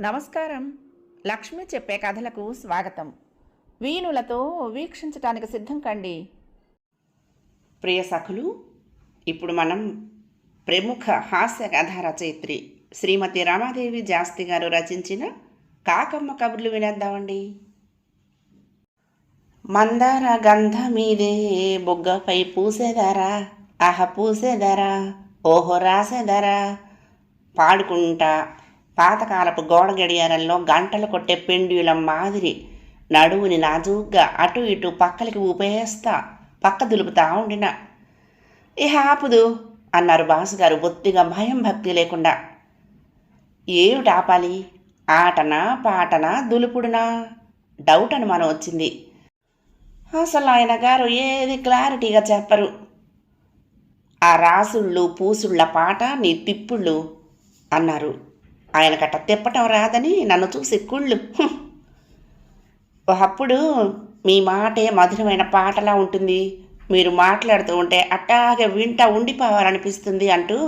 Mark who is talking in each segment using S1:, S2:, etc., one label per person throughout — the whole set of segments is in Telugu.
S1: నమస్కారం. లక్ష్మి చెప్పే కథలకు స్వాగతం. వీణులతో వీక్షించటానికి సిద్ధం కండి.
S2: ప్రియ సఖులు ఇప్పుడు మనం ప్రముఖ హాస్య కథా రచయిత్రి శ్రీమతి రామాదేవి జాస్తి గారు రచించిన కాకమ్మ కబుర్లు వినేద్దామండి. మందార గంధమీదే బొగ్గపై పూసేదారా? ఆహ పూసేదారా? ఓహో రాసేదారా? పాడుకుంటా. పాతకాలపు గోడ గడియారంలో గంటలు కొట్టే పెండ్యులం మాదిరి నడువుని నాజూగ్గా అటు ఇటు పక్కలకి ఊపేస్తా పక్క దులుపుతా ఉండిన. ఇహ ఆపుదు అన్నారు బాసుగారు బొత్తిగా భయం భక్తి లేకుండా. ఏమిటి ఆపాలి? ఆటనా పాటనా దులుపుడునా? డౌట్ అని మనం వచ్చింది అసలు ఆయన గారు ఏది క్లారిటీగా చెప్పరు. ఆ రాసుళ్ళు పూసుళ్ళ పాట నీ తిప్పుళ్ళు అన్నారు. ఆయనకట్ట తిప్పటం రాదని నన్ను చూసి కుళ్ళు. ఒకప్పుడు మీ మాటే మధురమైన పాటలా ఉంటుంది. మీరు మాట్లాడుతూ ఉంటే అట్టాగే వింటా ఉండిపోవాలనిపిస్తుంది అంటూ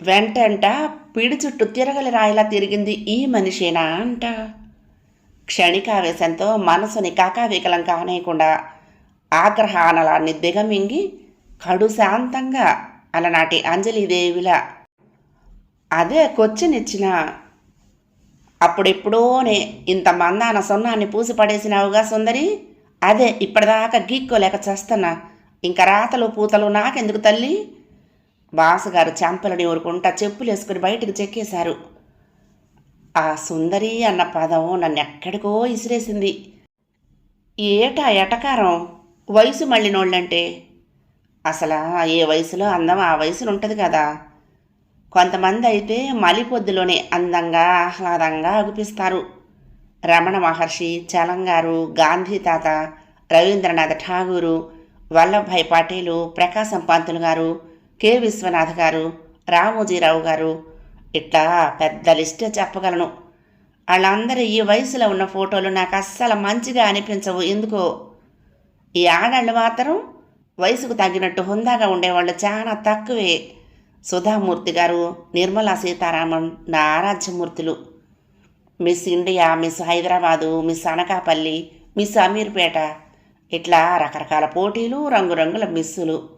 S2: వెంటంట పిడి చుట్టూ తిరగలి రాయిలా తిరిగింది ఈ మనిషేనా అంట. క్షణికావేశంతో మనసుని కాకావికలం కానేయకుండా ఆగ్రహానలాన్ని దిగమింగి కడు శాంతంగా అలనాటి అంజలిదేవిలా అదే కొచ్చినిచ్చిన. అప్పుడెప్పుడోనే ఇంత మందాన సున్నాన్ని పూసి పడేసినావుగా సుందరి? అదే ఇప్పటిదాకా గీక్కోలేక చేస్తున్నా. ఇంకా రాతలు పూతలు నాకెందుకు తల్లి? బాసుగారు చెంపలని ఊరుకుంటా చెప్పులేసుకుని బయటకు చెక్కేశారు. ఆ సుందరి అన్న పదం నన్ను ఎక్కడికో ఇసిరేసింది. ఏటా ఎటకారం? వయసు మళ్ళినోళ్ళంటే? అసలు ఏ వయసులో అందం ఆ వయసులో ఉంటుంది కదా. కొంతమంది అయితే మలిపొద్దులోనే అందంగా ఆహ్లాదంగా అగుపిస్తారు. రమణ మహర్షి చలంగారు గాంధీ తాత రవీంద్రనాథ్ ఠాగూరు వల్లభాయ్ పటేలు ప్రకాశం పంతులు గారు కె. విశ్వనాథ్ గారు రామోజీరావు గారు ఇట్లా పెద్ద లిస్టే చెప్పగలను. వాళ్ళందరూ ఈ వయసులో ఉన్న ఫోటోలు నాకు అస్సలు మంచిగా అనిపించవు. ఎందుకో? ఈ ఆడాళ్ళు మాత్రం వయసుకు తగ్గినట్టు హుందాగా ఉండేవాళ్ళు చాలా తక్కువే. సుధామూర్తి గారు నిర్మలా సీతారామన్ నా ఆరాధ్యమూర్తులు. Miss India miss Hyderabad miss Anakapalli miss Ameerpet. ఇట్లా రకరకాల పోటీలు రంగురంగుల మిస్సులు.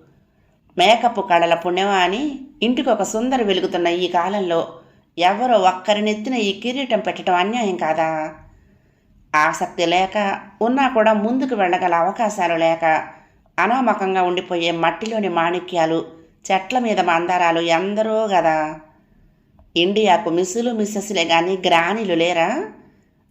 S2: మేకప్ కళల పుణ్యమా అని ఇంటికి ఒక సుందరి వెలుగుతున్న ఈ కాలంలో ఎవరో ఒక్కరినెత్తిన ఈ కిరీటం పెట్టడం అన్యాయం కాదా? ఆసక్తి లేక ఉన్నా కూడా ముందుకు వెళ్ళగల అవకాశాలు లేక అనామకంగా ఉండిపోయే మట్టిలోని మాణిక్యాలు చెట్ల మీద మందారాలు ఎందరో కదా ఇండియాకు మిస్సులు మిస్సెస్లే కానీ గ్రానీలు లేరా?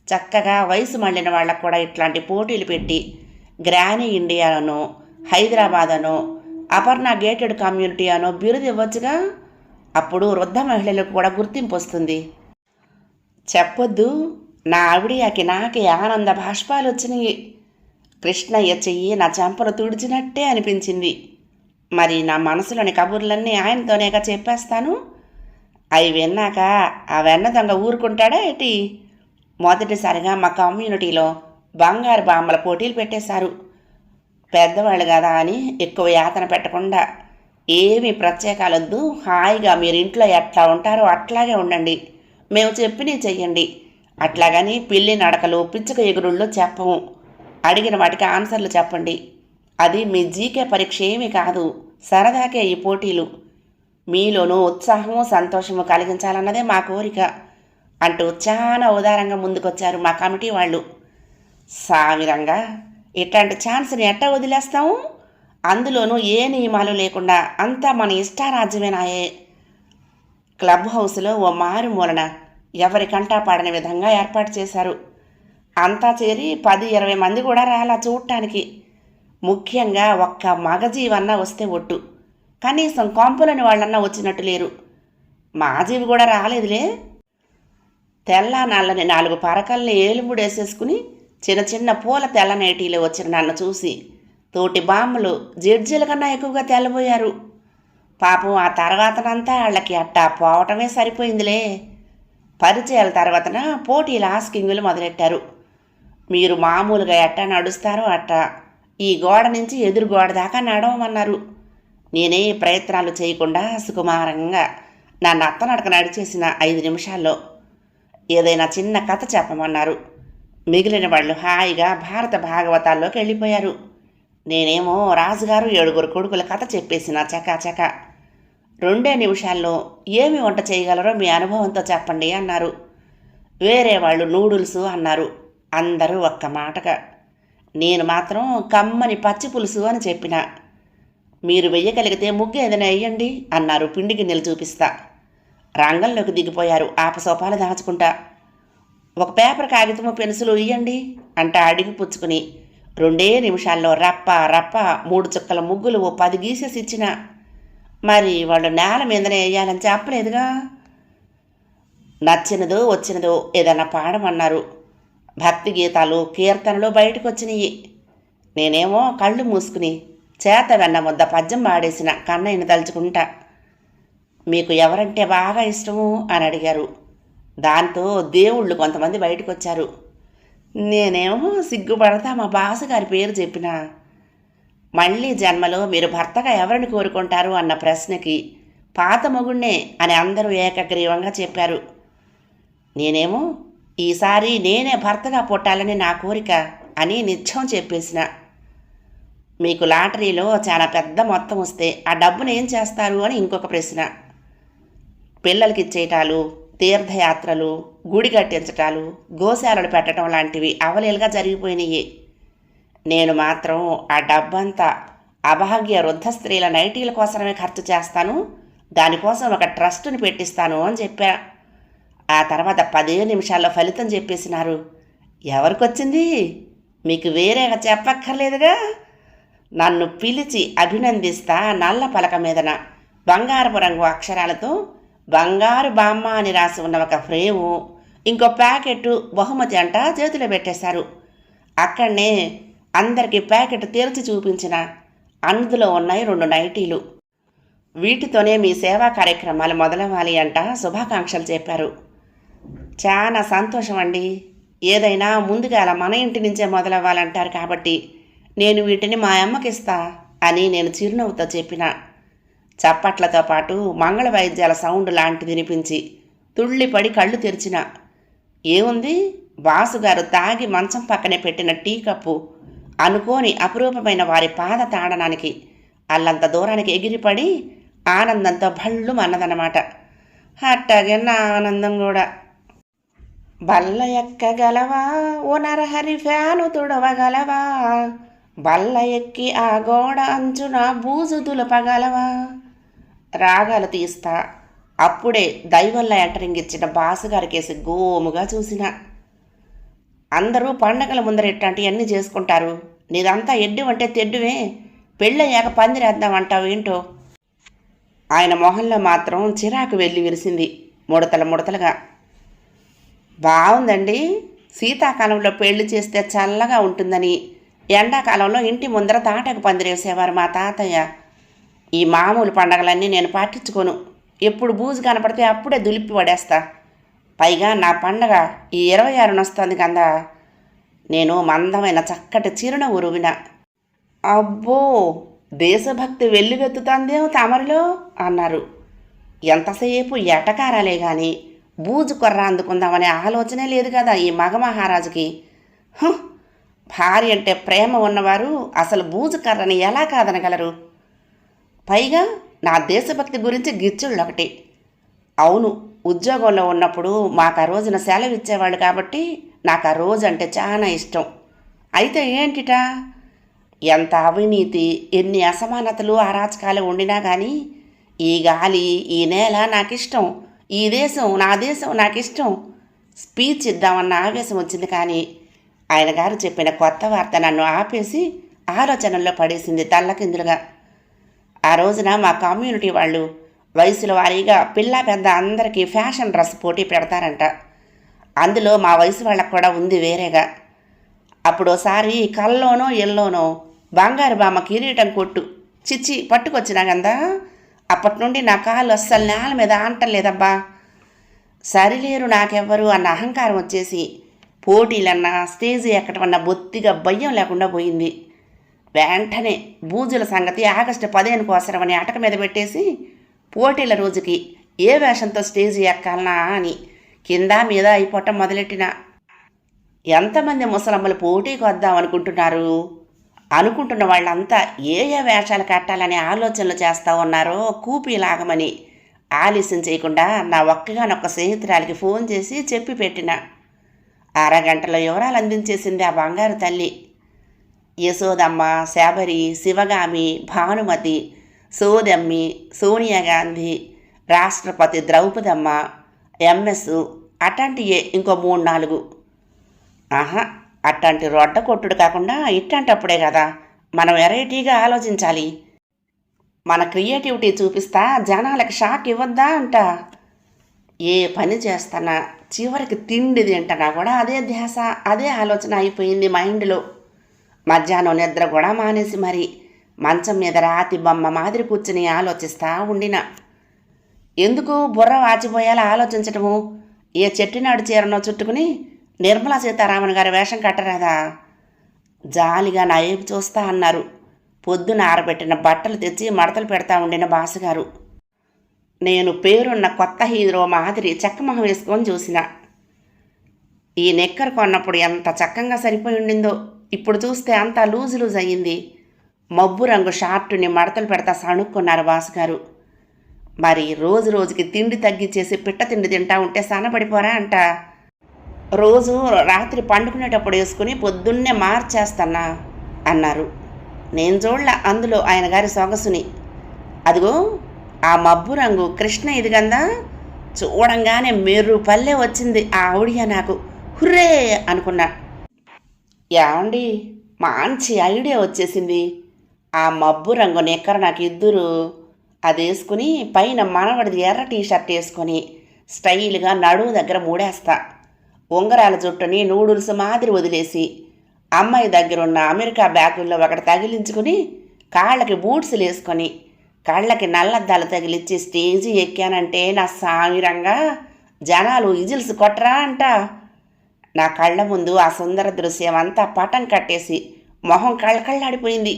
S2: చక్కగా వయసు మళ్ళిన వాళ్ళకు కూడా ఇట్లాంటి పోటీలు పెట్టి గ్రానీ ఇండియాను హైదరాబాద్ అనో అపర్ణ గేటెడ్ కమ్యూనిటీ అనో బిరుదు ఇవ్వచ్చుగా? అప్పుడు వృద్ధ మహిళలకు కూడా గుర్తింపు వస్తుంది. చెప్పొద్దు నా ఆవిడియాకి నాకే ఆనంద భాష్పాలు వచ్చినాయి కృష్ణయ్య చెయ్యి నా చెంపలు తుడిచినట్టే అనిపించింది. మరి నా మనసులోని కబుర్లన్నీ ఆయనతోనేగా చెప్పేస్తాను? అవి విన్నాక ఆ వెన్న దొంగ ఊరుకుంటాడా ఏటి? మొదటిసారిగా మా కమ్యూనిటీలో బంగారు బామ్మల పోటీలు పెట్టేశారు. పెద్దవాళ్ళు కదా అని ఎక్కువ యాతన పెట్టకుండా ఏమి ప్రత్యేకాలొద్దు హాయిగా మీరు ఇంట్లో ఎట్లా ఉంటారో అట్లాగే ఉండండి. మేము చెప్పినవి చెయ్యండి. అట్లాగని పిల్లి నడకలు పిచ్చుక ఎగురుళ్ళు చెప్పము. అడిగిన వాటికి ఆన్సర్లు చెప్పండి. అది మీ జీకే పరీక్ష ఏమీ కాదు. సరదాకే ఈ పోటీలు. మీలోనూ ఉత్సాహము సంతోషము కలిగించాలన్నదే మా కోరిక అంటూ చాలా ఉదారంగా ముందుకొచ్చారు మా కమిటీ వాళ్ళు. సామిరంగా ఇట్లాంటి ఛాన్స్ని ఎట్టా వదిలేస్తాము అందులోనూ ఏ నియమాలు లేకుండా అంతా మన ఇష్టారాజ్యమేనాయే క్లబ్ హౌస్లో ఓ మారు మూలన ఎవరి కంటా పాడని విధంగా ఏర్పాటు చేశారు. అంతా చేరి పది ఇరవై మంది కూడా రాలా చూడటానికి ముఖ్యంగా ఒక్క మగజీవన్నా వస్తే ఒట్టు. కనీసం కొంపులని వాళ్ళన్నా వచ్చినట్టు లేరు. మాజీవి కూడా రాలేదులే. తెల్ల నల్లని నాలుగు పరకల్ని ఏలుముడేసేసుకుని చిన్న చిన్న పూల తెల్లనేటిలో వచ్చిన నన్ను చూసి తోటి బామ్మలు జడ్జీల కన్నా ఎక్కువగా తెల్లబోయారు. పాపం ఆ తర్వాతనంతా వాళ్ళకి అట్టా పోవటమే సరిపోయిందిలే. పరిచయాల తర్వాతన పోటీల ఆస్కింగులు మొదలెట్టారు. మీరు మామూలుగా ఎట్టా నడుస్తారో అట్టా ఈ గోడ నుంచి ఎదురు గోడ దాకా నడవమన్నారు. నేనే ప్రయత్నాలు చేయకుండా సుకుమారంగా నా నత్తనడక నడిచేసిన ఐదు నిమిషాల్లో ఏదైనా చిన్న కథ చెప్పమన్నారు. మిగిలిన వాళ్ళు హాయిగా భారత భాగవతాల్లోకి వెళ్ళిపోయారు. నేనేమో రాజుగారు ఏడుగురు కొడుకుల కథ చెప్పేసిన చకాచక రెండే నిమిషాల్లో ఏమి వంట చేయగలరో మీ అనుభవంతో చెప్పండి అన్నారు. వేరే వాళ్ళు నూడుల్స్ అన్నారు. అందరూ ఒక్క మాటగా నేను మాత్రం కమ్మని పచ్చి పులుసు అని చెప్పిన. మీరు వెయ్యగలిగితే ముగ్గు ఏదైనా వేయండి అన్నారు పిండి గిన్నెలు చూపిస్తా. రంగంలోకి దిగిపోయారు ఆపసోపాలు దాచుకుంటా. ఒక పేపర్ కాగితము పెన్సిలు ఇయ్యండి అంట అడిగి పుచ్చుకుని రెండే నిమిషాల్లో రప్ప రప్ప మూడు చుక్కల ముగ్గులు ఓ పది గీసేసి ఇచ్చిన. మరి వాళ్ళు నేల మీదనే వేయాలని చెప్పలేదుగా. నచ్చినదో వచ్చినదో ఏదన్నా పాడమన్నారు. భక్తి గీతాలు కీర్తనలు బయటకు వచ్చినాయి నేనేమో కళ్ళు మూసుకుని చేత వెన్న ముద్ద పద్యం పాడేసిన కన్నయ్యను తలుచుకుంటా. మీకు ఎవరంటే బాగా ఇష్టము అని అడిగారు. దాంతో దేవుళ్ళు కొంతమంది బయటకు వచ్చారు నేనేమో సిగ్గుపడతా మా బాసగారి పేరు చెప్పిన. మళ్ళీ జన్మలో మీరు భర్తగా ఎవరిని కోరుకుంటారు అన్న ప్రశ్నకి పాత మొగుణ్ణే అని అందరూ ఏకగ్రీవంగా చెప్పారు. నేనేమో ఈసారి నేనే భర్తగా పుట్టాలని నా కోరిక అని నిత్యం చెప్పేసిన. మీకు లాటరీలో చాలా పెద్ద మొత్తం వస్తే ఆ డబ్బును ఏం చేస్తారు అని ఇంకొక ప్రశ్న. పిల్లలకి ఇచ్చేయటాలు తీర్థయాత్రలు గుడి కట్టించటాలు గోశాలలు పెట్టడం లాంటివి అవలేలుగా జరిగిపోయినాయి. నేను మాత్రం ఆ డబ్బంతా అభాగ్య వృద్ధ స్త్రీల నైటీల కోసమే ఖర్చు చేస్తాను దానికోసం ఒక ట్రస్టుని పెట్టిస్తాను అని చెప్పా. ఆ తర్వాత పదే నిమిషాల్లో ఫలితం చెప్పేసినారు. ఎవరికొచ్చింది? మీకు వేరేగా చెప్పక్కర్లేదుగా. నన్ను పిలిచి అభినందిస్తా నల్ల పలక మీదన. బంగారపు రంగు అక్షరాలతో బంగారు బామ్మ అని రాసి ఉన్న ఒక ఫ్రేము ఇంకో ప్యాకెట్ బహుమతి అంట చేతిలో పెట్టేశారు. అక్కడనే అందరికీ ప్యాకెట్ తెరిచి చూపించిన అందులో ఉన్నాయి రెండు నైటీలు. వీటితోనే మీ సేవా కార్యక్రమాలు మొదలవ్వాలి అంట శుభాకాంక్షలు చెప్పారు. చాలా సంతోషం అండి ఏదైనా ముందుగా అలా మన ఇంటి నుంచే మొదలవ్వాలంటారు కాబట్టి నేను వీటిని మా అమ్మకి ఇస్తా అని నేను చిరునవ్వుతో చెప్పిన. చప్పట్లతో పాటు మంగళ వాయిద్యాల సౌండ్ లాంటిది వినిపించి తుళ్ళిపడి కళ్ళు తెరిచిన. ఏముంది? బాసుగారు తాగి మంచం పక్కనే పెట్టిన టీ కప్పు అనుకోని అపురూపమైన వారి పాద తాడనానికి అల్లంత దూరానికి ఎగిరిపడి ఆనందంతో భళ్ళు అన్నదన్నమాట అట్టాగే నా ఆనందం కూడా బల్ల ఎక్కగలవా ఓ నరహరి ఫ్యాను తుడవగలవా? బల్ల ఎక్కి ఆ గోడ అంచున బూజు దులపగలవా? రాగాలు తీస్తా. అప్పుడే దైవంలో ఎంటరింగ్ ఇచ్చిన బాసుగారికేసి గోముగా చూసిన. అందరూ పండగల ముందర ఇట్లాంటివన్నీ చేసుకుంటారు? నీదంతా ఎడ్డు అంటే తెడ్డువే. పెళ్ళయ్యాక పందిరేద్దామంటావు ఏంటో? ఆయన మొహంలో మాత్రం చిరాకు వెళ్ళి విరిసింది. ముడతల ముడతలుగా. బాగుందండి. శీతాకాలంలో పెళ్ళి చేస్తే చల్లగా ఉంటుందని ఎండాకాలంలో ఇంటి ముందర తాటకు పందిరేసేవారు మా తాతయ్య. ఈ మామూలు పండగలన్నీ నేను పాటించుకోను. ఎప్పుడు బూజు కనపడితే అప్పుడే దులిపి పడేస్తా. పైగా నా పండగ ఈ ఇరవై ఆరున వస్తుంది కదా. నేను మందమైన చక్కటి చిరునవ్వు ఉరువిన అబ్బో దేశభక్తి వెల్లువెత్తుతుందేమో తమరిలో అన్నారు. ఎంతసేపు ఎటకారాలే కానీ బూజు కొర్ర అందుకుందామనే ఆలోచనే లేదు కదా ఈ మగ మహారాజుకి భార్య అంటే ప్రేమ ఉన్నవారు అసలు బూజు కర్రని ఎలా కాదనగలరు? పైగా నా దేశభక్తి గురించి గిచ్చుళ్ళు ఒకటి అవును ఉద్యోగంలో ఉన్నప్పుడు మాకు ఆ రోజున సెలవు ఇచ్చేవాళ్ళు కాబట్టి నాకు ఆ రోజు అంటే చాలా ఇష్టం. అయితే ఏంటిటా? ఎంత అవినీతి ఎన్ని అసమానతలు అరాచకాలు ఉండినా కానీ ఈ గాలి ఈ నేల నాకు ఇష్టం ఈ దేశం నా దేశం నాకు ఇష్టం స్పీచ్ ఇద్దామన్న ఆవేశం వచ్చింది కానీ ఆయన గారు చెప్పిన కొత్త వార్త నన్ను ఆపేసి ఆలోచనల్లో పడేసింది తల్లకిందులుగా. ఆ రోజున మా కమ్యూనిటీ వాళ్ళు వయసుల వారీగా పిల్ల పెద్ద అందరికీ ఫ్యాషన్ డ్రెస్ పోటీ పెడతారంట. అందులో మా వయసు వాళ్ళకు కూడా ఉంది వేరేగా. అప్పుడు ఒకసారి కల్లోనో ఎల్లోనో బంగారు బామ్మ కిరీటం కొట్టు. చిచ్చి పట్టుకొచ్చినా కదా అప్పటి నుండి నా కాళ్ళు అస్సలు నేల మీద అంటలేదబ్బా సరిలేరు నాకెవ్వరు అన్న అహంకారం వచ్చేసి పోటీలన్నా స్టేజ్ ఎక్కటమన్నా బొత్తిగా భయం లేకుండా పోయింది. వెంటనే బూజుల సంగతి ఆగస్టు పదిహేను కోసరమని అటక మీద పెట్టేసి పోటీల రోజుకి ఏ వేషంతో స్టేజ్ ఎక్కాలనా అని కింద మీద అయిపోవటం మొదలెట్టిన. ఎంతమంది ముసలమ్మలు పోటీకి వద్దాం అనుకుంటున్నారు? అనుకుంటున్న వాళ్ళంతా ఏ ఏ వేషాలు కట్టాలనే ఆలోచనలు చేస్తూ ఉన్నారో కూపి లాగమని ఆలస్యం చేయకుండా నా ఒక్కగానొక్క స్నేహితురాలికి ఫోన్ చేసి చెప్పి పెట్టిన. అరగంటలో వివరాలు అందించేసింది ఆ బంగారు తల్లి. యశోదమ్మ శబరి శివగామి భానుమతి సోదమ్మి సోనియా గాంధీ రాష్ట్రపతి ద్రౌపదమ్మ ఎంఎస్ అట్లాంటియే ఇంకో మూడు నాలుగు. ఆహా! అట్లాంటి రొడ్డ కొట్టుడు కాకుండా ఇట్లాంటప్పుడే కదా. మనం వెరైటీగా ఆలోచించాలి. మన క్రియేటివిటీ చూపిస్తా జనాలకి షాక్ ఇవ్వద్దా అంట. ఏ పని చేస్తానా చివరికి తిండి తింటానా కూడా అదే ధ్యాస అదే ఆలోచన అయిపోయింది మైండ్లో. మధ్యాహ్నం నిద్ర కూడా మానేసి మరి మంచం మీద రాతి బొమ్మ మాదిరి కూర్చుని ఆలోచిస్తా ఉండిన. ఎందుకు బుర్ర వాచిపోయేలా ఆలోచించటము? ఏ చెట్టినాడు చీరనో చుట్టుకుని నిర్మలా సీతారామన్ గారి వేషం కట్టరాదా? జాలిగా నా వైపు చూస్తా అన్నారు. పొద్దున ఆరబెట్టిన బట్టలు తెచ్చి మడతలు పెడతా ఉండిన బాసగారు. నేను పేరున్న కొత్త హీరో మాదిరి చెక్కమొహం వేసుకొని చూసిన. ఈ నెక్కర్ కొన్నప్పుడు ఎంత చక్కగా సరిపోయి ఉండిందో. ఇప్పుడు చూస్తే అంతా లూజ్ లూజ్ అయ్యింది. మబ్బు రంగు షార్టుని మడతలు పెడతా సణుక్కున్నారు బాసుగారు. మరి రోజు రోజుకి తిండి తగ్గించేసి పిట్ట తిండి తింటా ఉంటే సన్నపడిపోరా అంట. రోజు రాత్రి పండుకునేటప్పుడు వేసుకుని పొద్దున్నే మార్చేస్తానా అన్నారు. నేను చూడల అందులో ఆయన గారి సొగసుని. అదిగో ఆ మబ్బు రంగు కృష్ణ ఇదిగందా చూడంగానే మెర్రు పల్లె వచ్చింది ఆ ఆవిడియా నాకు. హుర్రే అనుకున్నా. ఏమండి మంచి ఐడియా వచ్చేసింది. ఆ మబ్బు రంగు నిక్కర నాకు ఇద్దరు. అది వేసుకుని పైన మనవడిది ఎర్ర టీ షర్ట్ వేసుకొని స్టైల్గా నడుము దగ్గర మూడేస్తా. ఉంగరాల జుట్టుని నూడుల్స్ మాదిరి వదిలేసి అమ్మాయి దగ్గర ఉన్న అమెరికా బ్యాగుల్లో ఒకటి తగిలించుకుని కాళ్ళకి బూట్స్లు వేసుకొని కళ్ళకి నల్లద్దాలు తగిలిచ్చి స్టేజి ఎక్కానంటే నా సామిరంగా జనాలు ఇజిల్స్ కొట్టరా అంట. నా కళ్ళ ముందు ఆ సుందర దృశ్యం అంతా పటం కట్టేసి మొహం కళ్ళకళ్ళాడిపోయింది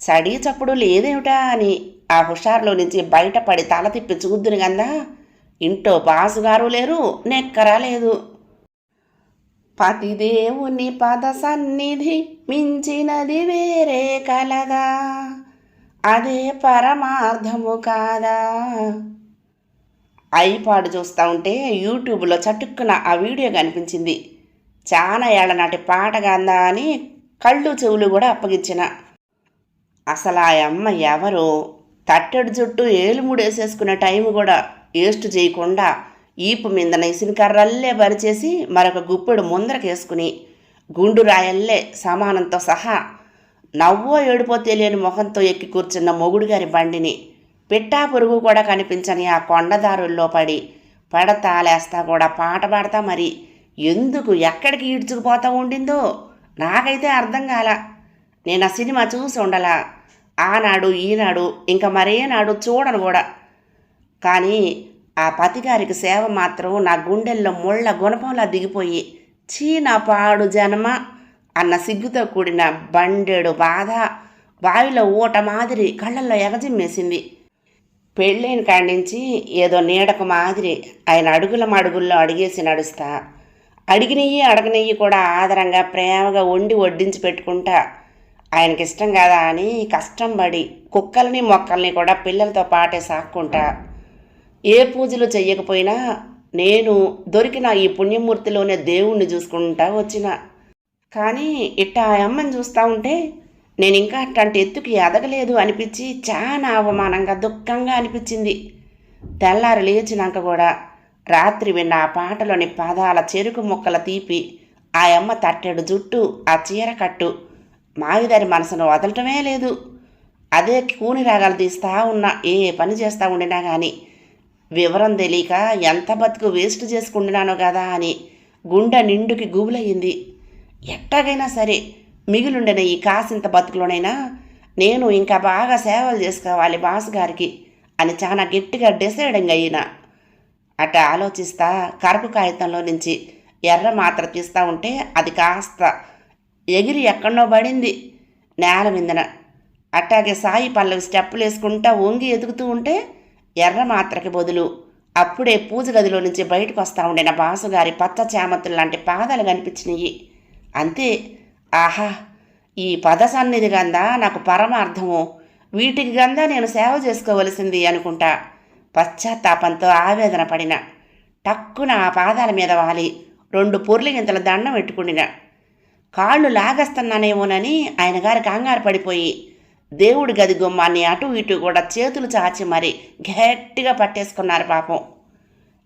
S2: చడి చప్పుడు లేదేమిటా అని ఆ హుషారులో నుంచి బయటపడి తల తిప్పి చూద్దును గందా. ఇంట్లో బాసుగారు లేరు నెక్కరా లేదు. పతిదేవుని పద సన్నిధి మించినది వేరే కలదా. అదే పరమార్థము కాదా. ఐపాడు చూస్తూ ఉంటే యూట్యూబ్లో చటుక్కున ఆ వీడియో కనిపించింది. చాలా ఏళ్ళ నాటి పాట గందా అని కళ్ళు చెవులు కూడా అప్పగించిన. అసలు ఆ అమ్మ ఎవరు తట్టెడు జుట్టు ఏలుముడేసేసుకునే టైం కూడా. వేస్ట్ చేయకుండా ఈపు మీద నెసిన కర్రల్లే మరొక గుప్పెడు ముందరకేసుకుని గుండు రాయల్లే సమానంతో సహా నవ్వో ఏడుపో తెలియని మొహంతో ఎక్కి కూర్చున్న మొగుడుగారి బండిని పిట్టా పురుగు కూడా కనిపించని ఆ కొండదారుల్లో పడి పడతాలేస్తా కూడా పాట పాడతా మరి ఎందుకు ఎక్కడికి ఈడ్చుకుపోతా ఉండిందో నాకైతే అర్థం కాల. నేను ఆ సినిమా చూసి ఉండలా. ఆనాడు ఈనాడు ఇంకా మరే నాడు చూడను కూడా. కానీ ఆ పతిగారికి సేవ మాత్రం నా గుండెల్లో ముళ్ళ గుణపంలా దిగిపోయి చీ నా పాడు జనమ అన్న సిగ్గుతో కూడిన బండెడు బాధ బావిలో ఊట మాదిరి కళ్ళల్లో ఎగజిమ్మేసింది. పెళ్ళైన కాడి ఏదో నీడకు మాదిరి ఆయన అడుగుల మడుగుల్లో అడిగేసి నడుస్తా. అడిగినయ్యి అడగనయ్యి కూడా ఆదరంగా ప్రేమగా వండి వడ్డించి పెట్టుకుంటా. ఆయనకి ఇష్టం కదా అని కష్టం పడి కుక్కల్ని మొక్కల్ని కూడా పిల్లలతో పాటే సాక్కుంటా. ఏ పూజలు చెయ్యకపోయినా నేను దొరికిన ఈ పుణ్యమూర్తిలోనే దేవుణ్ణి చూసుకుంటా వచ్చిన. కానీ ఇట్ట ఆ అమ్మని చూస్తూ ఉంటే నేను ఇంకా అట్లాంటి ఎత్తుకి ఎదగలేదు అనిపించి చాలా అవమానంగా దుఃఖంగా అనిపించింది. తెల్లారి లేచినాక కూడా రాత్రి విన్న ఆ పాటలోని పదాల చెరుకు ముక్కల తీపి ఆ అమ్మ తట్టెడు జుట్టు ఆ చీర కట్టు మావిదారి మనసును వదలటమే లేదు. అదే కూని రాగాలు తీస్తా ఉన్నా ఏ పని చేస్తూ ఉండినా కానీ వివరం తెలియక ఎంత బతుకు వేస్ట్ చేసుకుంటున్నానో కదా అని గుండె నిండుకి గుబులయ్యింది ఎట్టాగైనా సరే మిగిలుండిన ఈ కాసింత బతుకులోనైనా నేను ఇంకా బాగా సేవలు చేసుకోవాలి బాస్ గారికి అని చాలా గట్టిగా డిసైడింగ్ అయినా. అట ఆలోచిస్తా కరకు కాగితంలో నుంచి ఎర్ర మాత్ర తీస్తా ఉంటే అది కాస్త ఎగిరి ఎక్కడో పడింది నేల విందన అట్టాగే సాయి పల్లవి స్టెప్పులు వేసుకుంటా వంగి ఎదుగుతూ ఉంటే ఎర్ర మాత్రకి బదులు అప్పుడే పూజ గదిలో నుంచి బయటకు వస్తా ఉండిన బాసుగారి పచ్చ చామతులు లాంటి పాదాలు కనిపించినాయి అంతే. ఆహా ఈ పద సన్నిధి గందా నాకు పరమార్థము. వీటికి గందా నేను సేవ చేసుకోవలసింది అనుకుంటా. పశ్చాత్తాపంతో ఆవేదన పడిన. టక్కున ఆ పాదాల మీద వాలి. రెండు పొర్లిగింతల దండం పెట్టుకుండిన. కాళ్ళు లాగేస్తున్నానేమోనని ఆయన గారి కంగారు పడిపోయి దేవుడి గది గుమ్మాన్ని అటు ఇటు కూడా చేతులు చాచి మరి గట్టిగా పట్టేసుకున్నారు పాపం.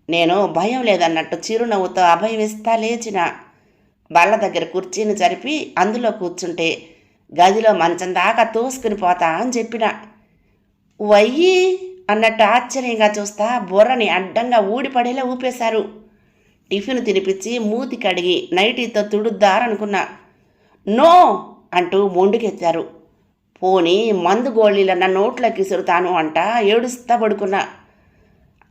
S2: నేను భయం లేదన్నట్టు చిరునవ్వుతో అభయం ఇస్తా లేచిన బల్ల దగ్గర కుర్చీని జరిపి అందులో కూర్చుంటే గదిలో మంచం దాకా తోసుకుని పోతా అని చెప్పిన. వయ్యి అన్నట్టు ఆశ్చర్యంగా చూస్తా బుర్రని అడ్డంగా ఊడిపడేలా ఊపేశారు. టిఫిన్ తినిపించి మూతి కడిగి నైటీతో తుడుద్దారనుకున్నా. నో అంటూ మొండుకెత్తారు. పోనీ మందు గోళీలన్న నోట్లోకి ఇసురుతాను అంట. ఏడుస్తా పడుకున్నా.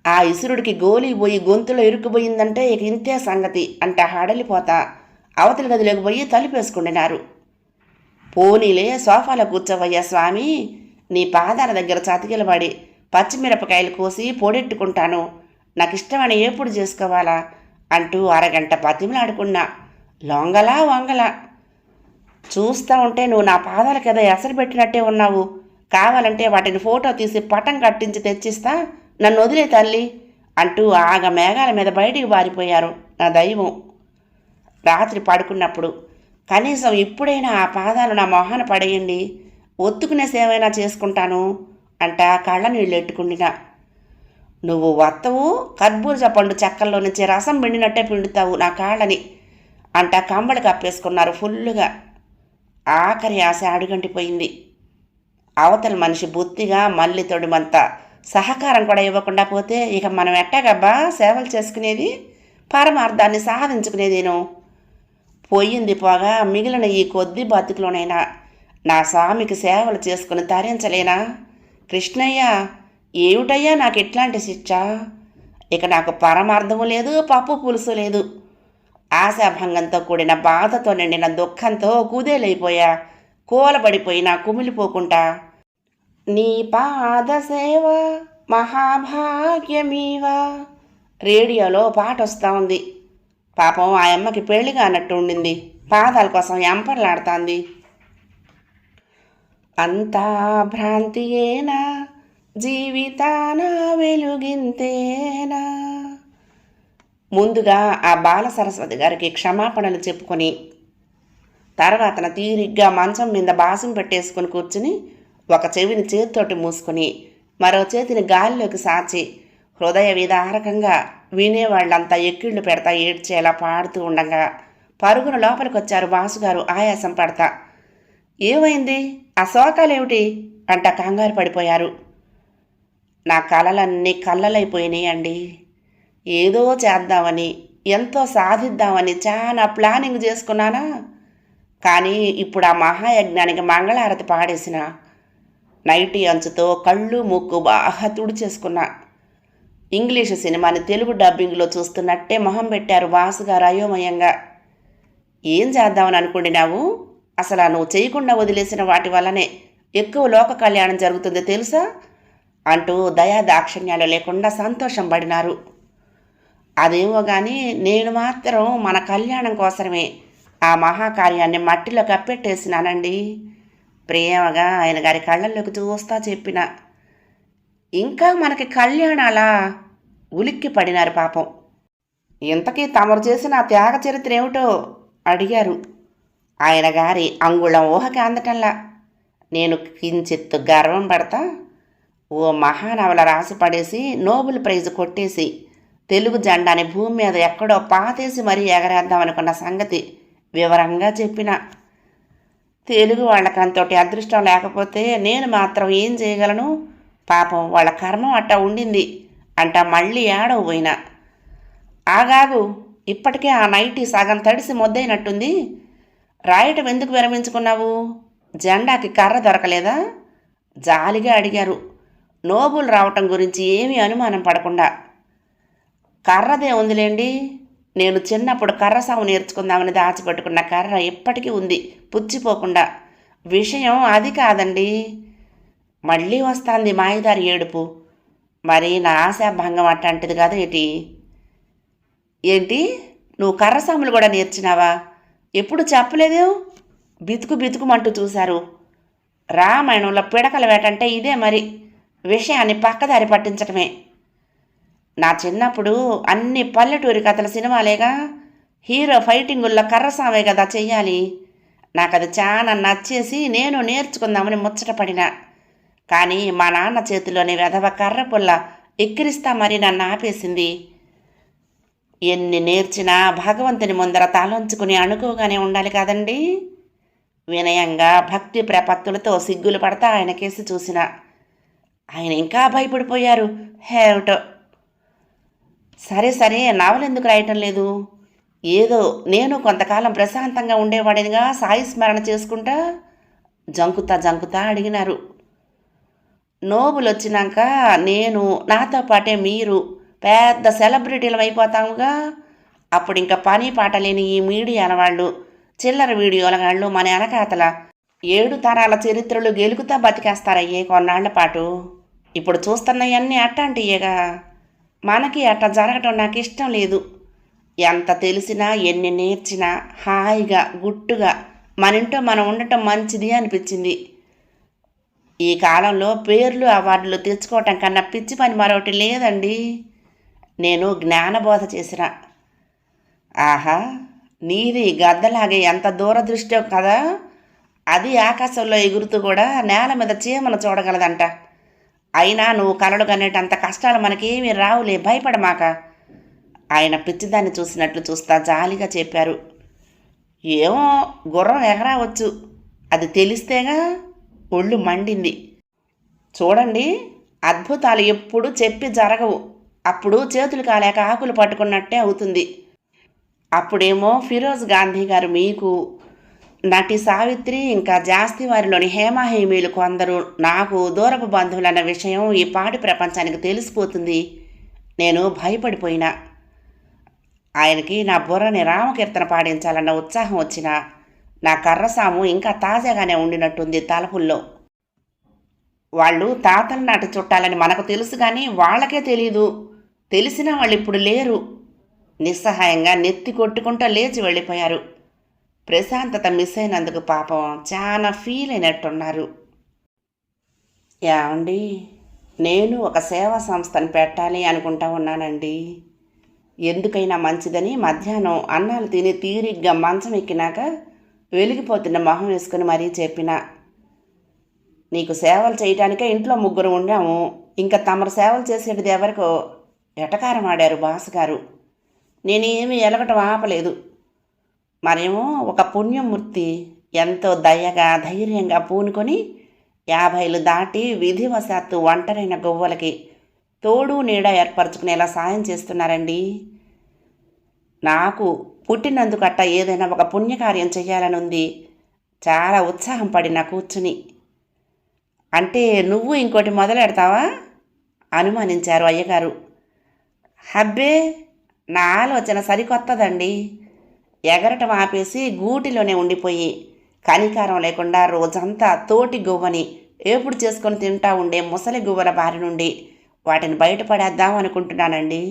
S2: ఆ ఇసురుడికి గోలీ పోయి గొంతులో ఇరుక్కుపోయిందంటే ఇక ఇంతే సంగతి అంటే హడలిపోతా. అవతల గదిలోకి పోయి తలుపేసుకుండినారు పోనీలే సోఫాలో కూర్చోవయ్యా స్వామి. నీ పాదాల దగ్గర చతికిలబడి పచ్చిమిరపకాయలు కోసి పొడెట్టుకుంటాను. నాకు ఇష్టమైన ఎప్పుడు చేసుకోవాలా అంటూ అరగంట పతిమలాడుకున్నా లొంగలా వంగలా. చూస్తూ ఉంటే నువ్వు నా పాదాల కదా ఎసరు పెట్టినట్టే ఉన్నావు. కావాలంటే వాటిని ఫోటో తీసి పటం కట్టించి తెచ్చిస్తా. నన్ను వదిలే తల్లి అంటూ ఆగ మేఘాల మీద బయటికి పారిపోయారు నా దైవం. రాత్రి పడుకున్నప్పుడు కనీసం ఇప్పుడైనా ఆ పాదాలు నా మొహాన పడేయండి. ఒత్తుకునే సేవైనా చేసుకుంటాను అంట కళ్ళ నీళ్ళు ఎట్టుకుండినా. నువ్వు వత్తవు కర్బూజ పండు చెక్కల్లో నుంచి రసం పిండినట్టే పిండుతావు నా కాళ్ళని అంట కంబడి కప్పేసుకున్నారు ఫుల్లుగా. ఆఖరి ఆశ అడుగంటిపోయింది. అవతల మనిషి బుత్తిగా మళ్ళీ తొడిమంత సహకారం కూడా ఇవ్వకుండా పోతే ఇక మనం ఎట్టాగబ్బా? సేవలు చేసుకునేది పరమార్థాన్ని సాధించుకునేదేను? పోయింది పోగా మిగిలిన ఈ కొద్ది బతుకులోనైనా నా స్వామికి సేవలు చేసుకుని తరించలేనా? కృష్ణయ్య ఏమిటయ్యా నాకు ఇట్లాంటి శిక్ష? ఇక నాకు పరమార్థము లేదు పప్పు పులుసు లేదు. ఆశాభంగంతో కూడిన బాధతో నిండిన దుఃఖంతో కుదేలైపోయా. కూలబడిపోయినా కుమిలిపోకుండా నీ పాద సేవ మహాభాగ్యమీవా. రేడియోలో పాట వస్తూ ఉంది. పాపం ఆ అమ్మకి పెళ్ళిగా అన్నట్టు ఉండింది. పాదాల కోసం ఎంపర్లాడుతోంది అంతా భ్రాంతియేనా? జీవితానా వెలుగింతేనా? ముందుగా ఆ బాల సరస్వతి గారికి క్షమాపణలు చెప్పుకొని తర్వాతన తీరిగ్గా మంచం మీద బాసం పెట్టేసుకుని కూర్చుని ఒక చెవిని చేతితోటి మూసుకుని మరో చేతిని గాలిలోకి సాచి హృదయ విదారకంగా వినేవాళ్ళంతా ఎక్కిళ్ళు పెడతా ఏడ్చేలా పాడుతూ ఉండగా పరుగున లోపలికి వచ్చారు బాసుగారు ఆయాసం పడతా. ఏమైంది? ఆ శోకాలేమిటి అంట కంగారు పడిపోయారు. నా కలలన్నీ కళ్ళలైపోయినాయి అండి ఏదో చేద్దామని ఎంతో సాధిద్దామని చాలా ప్లానింగ్ చేసుకున్నానా? కానీ ఇప్పుడు ఆ మహాయజ్ఞానికి మంగళారతి పాడేసిన నైటీ అంచుతో కళ్ళు ముక్కు బాగా తుడిచేసుకున్నా. ఇంగ్లీషు సినిమాని తెలుగు డబ్బింగ్లో చూస్తున్నట్టే మొహం పెట్టారు వాసుగారు అయోమయంగా. ఏం చేద్దామని అనుకుంటున్నావు? అసలు నువ్వు చేయకుండా వదిలేసిన వాటి వల్లనే ఎక్కువ లోక కళ్యాణం జరుగుతుంది తెలుసా? అంటూ దయా దాక్షిణ్యాలు లేకుండా సంతోషం పడినారు. అదేమో కానీ నేను మాత్రం మన కళ్యాణం కోసమే ఆ మహాకార్యాన్ని మట్టిలో కప్పెట్టేసినానండి. ప్రేమగా ఆయన గారి కళ్ళల్లోకి చూస్తా చెప్పిన. ఇంకా మనకి కళ్యాణాల? ఉలిక్కి పడినారు పాపం. ఇంతకీ తమరు చేసిన ఆ త్యాగ చరిత్ర ఏమిటో అడిగారు. ఆయన గారి అంగుళం ఊహకి అందటంలా. నేను కించిత్తు గర్వం పడతా ఓ మహానవల రాసి పడేసి నోబెల్ ప్రైజ్ కొట్టేసి తెలుగు జెండాని భూమి మీద ఎక్కడో పాతేసి మరీ ఎగరేద్దామనుకున్న సంగతి వివరంగా చెప్పిన. తెలుగు వాళ్ళకి అంతటి అదృష్టం లేకపోతే నేను మాత్రం ఏం చేయగలను? పాపం వాళ్ళ కర్మం అట్టా ఉండింది అంట మళ్ళీ ఏడవ పోయినా ఆగాగు ఇప్పటికే ఆ నైటీ సగం తడిసి మొద్దైనట్టుంది. రాయటం ఎందుకు విరమించుకున్నావు? జెండాకి కర్ర దొరకలేదా? జాలిగా అడిగారు. నోబుల్ రావటం గురించి ఏమీ అనుమానం పడకుండా కర్రదే ఉందిలేండి. నేను చిన్నప్పుడు కర్ర సాగు నేర్చుకుందామని దాచిపెట్టుకున్న కర్ర ఇప్పటికీ ఉంది. పుచ్చిపోకుండా. విషయం అది కాదండి. మళ్ళీ వస్తాంది మాయదారి ఏడుపు. మరి నా ఆశాభంగం అట్లాంటిది కదా ఏంటి? ఏంటి? నువ్వు కర్రసాములు కూడా నేర్చినావా? ఎప్పుడు చెప్పలేదు? బితుకు బితుకుమంటూ చూశారు. రామాయణంలో పిడకల వేటంటే ఇదే మరి. విషయాన్ని పక్కదారి పట్టించటమే. నా చిన్నప్పుడు అన్ని పల్లెటూరి కథల సినిమాలేగా? హీరో ఫైటింగుల్లో కర్రసామే కదా చెయ్యాలి. నాకు అది చాలా నచ్చేసి నేను నేర్చుకుందామని ముచ్చటపడిన కానీ మా నాన్న చేతిలోని వెధవ కర్ర పుల్ల ఎక్కిరిస్తా మరి నన్ను ఆపేసింది. ఎన్ని నేర్చినా భగవంతుని ముందర తలంచుకుని అనుకోగానే ఉండాలి కదండి? వినయంగా భక్తి ప్రపత్తులతో సిగ్గులు పడతా ఆయన కేసి చూసిన. ఆయన ఇంకా భయపడిపోయారు. హేవటో సరే సరే నవలెందుకు రాయటం లేదు? ఏదో నేను కొంతకాలం ప్రశాంతంగా ఉండేవాడినిగా సాయి స్మరణ చేసుకుంటా జంకుతా జంకుతా అడిగినారు. నోబులు వచ్చినాక నేను నాతో పాటే మీరు పెద్ద సెలబ్రిటీలు అయిపోతాముగా. అప్పుడు ఇంకా పని పాట లేని ఈ మీడియాల వాళ్ళు చిల్లర వీడియోల వాళ్ళు మన వెనకాతల ఏడు తరాల చరిత్రలు గెలుకుతా బతికేస్తారయ్యే కొన్నాళ్ళ పాటు. ఇప్పుడు చూస్తున్నవన్నీ అట్టాంటియేగా. మనకి అట్ట జరగటం నాకు ఇష్టం లేదు. ఎంత తెలిసినా ఎన్ని నేర్చినా హాయిగా గుట్టుగా మన ఇంట్లో మనం ఉండటం మంచిది అనిపించింది. ఈ కాలంలో పేర్లు అవార్డులు తెచ్చుకోవటం కన్నా పిచ్చి పని మరొకటి లేదండి. నేను జ్ఞానబోధ చేసిన. ఆహా నీది గద్దలాగే ఎంత దూరదృష్టం కదా. అది ఆకాశంలో ఎగురుతూ కూడా నేల మీద చీమను చూడగలదంట. అయినా నువ్వు కలలు కనేటంత కష్టాలు మనకేమీ రావులే భయపడమాక. ఆయన పిచ్చిదాన్ని చూసినట్లు చూస్తా జాలిగా చెప్పారు. ఏమో గుర్రం ఎగరావచ్చు. అది తెలిస్తేగా ఒళ్ళు మండింది. చూడండి అద్భుతాలు ఎప్పుడు చెప్పి జరగవు. అప్పుడు చేతులు కాలేక ఆకులు పట్టుకున్నట్టే అవుతుంది. అప్పుడేమో ఫిరోజ్ గాంధీ గారు మీకు నటి సావిత్రి ఇంకా జాస్తి వారిలోని హేమాహేమీలు కొందరు నాకు దూరపు బంధువులన్న విషయం ఈ పాటి ప్రపంచానికి తెలిసిపోతుంది. నేను భయపడిపోయినా. ఆయనకి నా బుర్రని రామకీర్తన పాడించాలన్న ఉత్సాహం వచ్చిన నా కర్రసాము ఇంకా తాజాగానే ఉండినట్టుంది తలపుల్లో. వాళ్ళు తాతల నాటి చుట్టాలని మనకు తెలుసు కానీ వాళ్ళకే తెలియదు తెలిసినా వాళ్ళు ఇప్పుడు లేరు. నిస్సహాయంగా నెత్తి కొట్టుకుంటూ లేచి వెళ్ళిపోయారు. ప్రశాంతత మిస్ అయినందుకు పాపం చాలా ఫీల్ అయినట్టున్నారు. ఏమండి? నేను ఒక సేవా సంస్థను పెట్టాలి అనుకుంటా ఉన్నానండి. ఎందుకైనా మంచిదని మధ్యాహ్నం అన్నాలు తిని తీరిగ్గా మంచం ఎక్కినాక వెలిగిపోతున్న మొహం వేసుకుని మరీ చెప్పిన నీకు సేవలు చేయటానికే ఇంట్లో ముగ్గురు ఉండాము. ఇంకా తమరు సేవలు చేసేటిది ఎవరికో ఎటకారం ఆడారు బాసగారు నేనేమి ఎలగటం ఆపలేదు. మరేమో ఒక పుణ్యమూర్తి ఎంతో దయగా ధైర్యంగా పూనుకొని యాభైలు దాటి విధివశాత్తు ఒంటరైన గొవ్వలకి తోడు నీడ ఏర్పరచుకునేలా సాయం చేస్తున్నారండి. నాకు పుట్టినందుకు అట్ట ఏదైనా ఒక పుణ్యకార్యం చేయాలని ఉంది చాలా ఉత్సాహం పడిన కూర్చుని. అంటే నువ్వు ఇంకోటి మొదలెడతావా? అనుమానించారు అయ్యగారు. హబ్బే నా ఆలోచన సరికొత్తదండి. ఎగరటం ఆపేసి గూటిలోనే ఉండిపోయి కనికారం లేకుండా రోజంతా తోటి గువ్వని ఏపుడు చేసుకొని తింటా ఉండే ముసలి గువ్వల బారి నుండి వాటిని బయటపడేద్దాం అనుకుంటున్నానండి.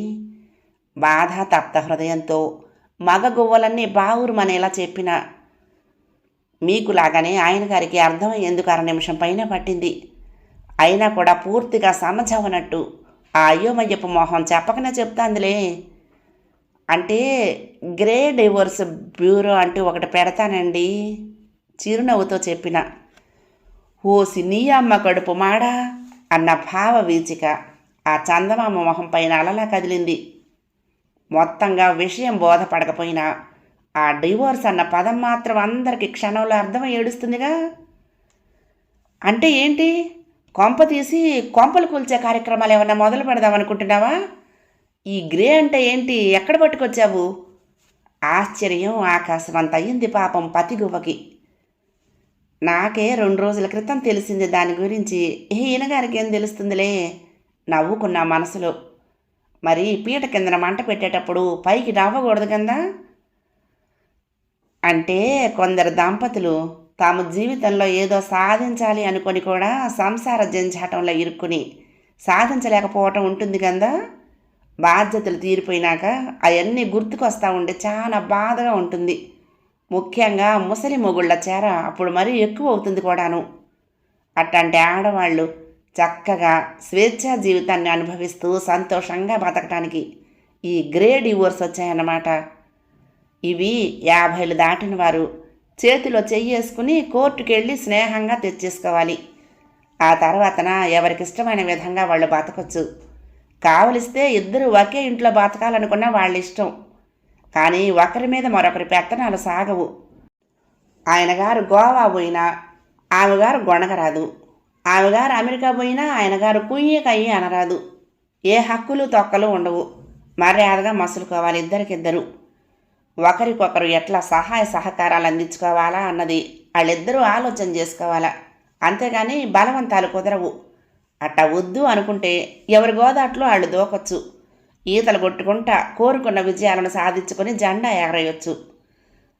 S2: బాధ తప్త హృదయంతో మగ గువ్వలన్నీ బావురుమనేలా చెప్పిన మీకు లాగానే ఆయన గారికి అర్థమయ్యేందుకు అర నిమిషం పైన పట్టింది. అయినా కూడా పూర్తిగా సమజవనట్టు ఆ అయోమయ్యపు మొహం చెప్పకనే చెప్తాందిలే. అంటే గ్రే డివోర్స్ బ్యూరో అంటూ ఒకటి పెడతానండి. చిరునవ్వుతో చెప్పిన. ఓ సినీ అమ్మ కడుపు మాడా అన్న భావ వీచిక. ఆ చందమామ మొహం పైన అలలా కదిలింది. మొత్తంగా విషయం బోధపడకపోయినా ఆ డివోర్స్ అన్న పదం మాత్రం అందరికి క్షణంలో అర్థమై ఏడుస్తుందిగా. అంటే ఏంటి? కొంప తీసి కొంపలు కూల్చే కార్యక్రమాలు ఏమన్నా మొదలు పెడదాం అనుకుంటున్నావా ఈ గ్రే అంటే ఏంటి? ఎక్కడ పట్టుకొచ్చావు? ఆశ్చర్యం ఆకాశం అంత అయ్యింది పాపం పతిగువ్వకి. నాకే రెండు రోజుల క్రితం తెలిసింది దాని గురించి. ఈయన గారికి ఏం తెలుస్తుందిలే? నవ్వుకున్నా మనసులో. మరి పీట కిందన మంట పెట్టేటప్పుడు పైకి నవ్వకూడదు కదా? అంటే కొందరు దంపతులు తాము జీవితంలో ఏదో సాధించాలి అనుకొని కూడా సంసార జంజాటంలో ఇరుక్కుని సాధించలేకపోవటం ఉంటుంది కదా? బాధ్యతలు తీరిపోయినాక అవన్నీ గుర్తుకొస్తూ ఉంటే చాలా బాధగా ఉంటుంది. ముఖ్యంగా ముసలి మొగుళ్ళ చేర అప్పుడు మరీ ఎక్కువ అవుతుంది కూడాను. అట్లాంటి ఆడవాళ్ళు చక్కగా స్వేచ్ఛా జీవితాన్ని అనుభవిస్తూ సంతోషంగా బతకటానికి ఈ గ్రే డివోర్స్ వచ్చాయన్నమాట. ఇవి యాభైలు దాటిన వారు చేతిలో చెయ్యేసుకుని కోర్టుకు వెళ్ళి స్నేహంగా తెచ్చేసుకోవాలి. ఆ తర్వాతన ఎవరికిష్టమైన విధంగా వాళ్ళు బతకొచ్చు. కావలిస్తే ఇద్దరు ఒకే ఇంట్లో బతకాలనుకున్న వాళ్ళ ఇష్టం కానీ ఒకరి మీద మరొకరి పెత్తనాలు సాగవు. ఆయన గారు గోవా పోయినా ఆమె గారు గొణగరాదు ఆమె గారు అమెరికా పోయినా ఆయన గారు కుయ్యి కయ్యి అనరాదు. ఏ హక్కులు తొక్కలు ఉండవు. మర్యాదగా మసులుకోవాలి ఇద్దరికిద్దరు. ఒకరికొకరు ఎట్లా సహాయ సహకారాలు అందించుకోవాలా అన్నది వాళ్ళిద్దరూ ఆలోచన చేసుకోవాలా. అంతేగాని బలవంతాలు కుదరవు. అట్టా వద్దు అనుకుంటే ఎవరి గోదాట్లో వాళ్ళు దూకొచ్చు. ఈతలు కొట్టుకుంటా కోరుకున్న విజయాలను సాధించుకొని జెండా ఎగరేయొచ్చు.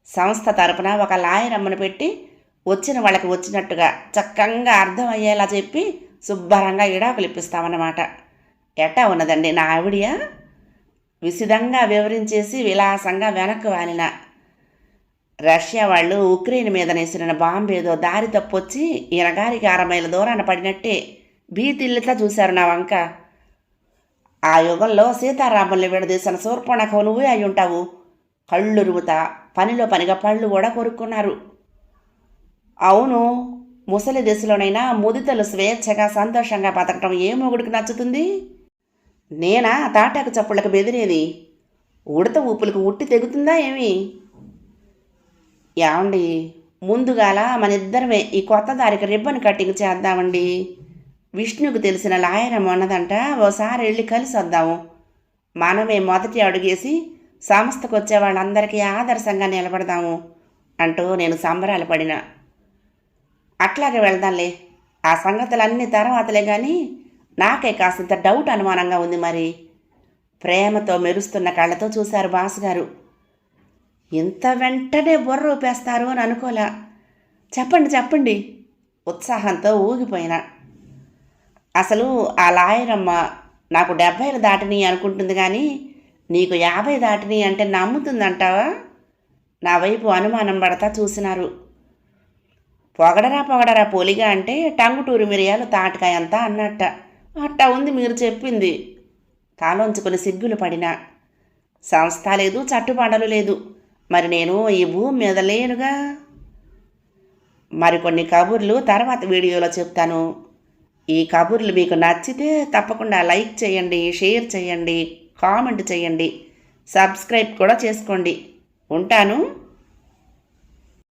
S2: సంస్థ తరపున ఒక లాయరమ్మను పెట్టి వచ్చిన వాళ్ళకి వచ్చినట్టుగా చక్కగా అర్థమయ్యేలా చెప్పి శుభ్రంగా ఇడాకులు ఇప్పిస్తామన్నమాట. ఎట్టా ఉన్నదండి నా ఆవిడియా? విసిదంగా వివరించేసి విలాసంగా వెనక్కి వాలిన రష్యా వాళ్ళు ఉక్రెయిన్ మీద నేసిన బాంబు ఏదో దారి తప్పొచ్చి ఈయన గారికి అరమైల దూరాన పడినట్టే భీతిల్లితా చూశారు నా వంక. ఆ యుగంలో సీతారాముల్ని విడదీసిన శూర్పణఖవు నువ్వే అయి ఉంటావు కళ్ళు రువుతా పనిలో పనిగా పళ్ళు కూడా కొరుక్కున్నారు. అవును ముసలి దశలోనైనా ముదితలు స్వేచ్ఛగా సంతోషంగా బతకటం ఏ మొగుడికి నచ్చుతుంది? నేనా తాటాకు చప్పుళ్ళకు బెదిరేది? ఉడత ఊపులకు ఉట్టి తెగుతుందా ఏమి? ఏమండి ముందుగాల మన ఇద్దరమే ఈ కొత్త దారికి రిబ్బన్ కటింగ్ చేద్దామండి. విష్ణుకు తెలిసిన లాయరం అన్నదంట ఓసారి వెళ్ళి కలిసి వద్దాము. మనమే మొదటి అడుగేసి సంస్థకు వచ్చే వాళ్ళందరికీ ఆదర్శంగా నిలబడదాము అంటూ నేను సంబరాలు పడిన. అట్లాగే వెళ్దాంలే. ఆ సంగతులన్నీ తర్వాతలే కానీ నాకే కాసింత డౌట్ అనుమానంగా ఉంది మరి. ప్రేమతో మెరుస్తున్న కళ్ళతో చూశారు బాసుగారు. ఇంత వెంటనే బుర్ర ఊపేస్తారు అని అనుకోలే. చెప్పండి చెప్పండి. ఉత్సాహంతో ఊగిపోయినా. అసలు ఆ లాయరమ్మ నాకు డెబ్భైలు దాటిని అనుకుంటుంది కానీ నీకు యాభై దాటిని అంటే నమ్ముతుందంటావా? నా వైపు అనుమానం పడతా చూసినారు. పొగడరా పొగడరా పోలిగా అంటే టంగుటూరు మిరియాలు తాటకాయ అంతా అన్నట్ట. అట్టా ఉంది మీరు చెప్పింది. తాలోంచుకుని సిగ్గులు పడినా. సంస్థ లేదు చట్టుపాటలు లేదు. మరి నేను ఈ భూమి మీద లేనుగా? మరికొన్ని కబుర్లు తర్వాత వీడియోలో చెప్తాను. ఈ కబుర్లు మీకు నచ్చితే తప్పకుండా లైక్ చేయండి షేర్ చేయండి కామెంట్ చేయండి. సబ్స్క్రైబ్ కూడా చేసుకోండి. ఉంటాను.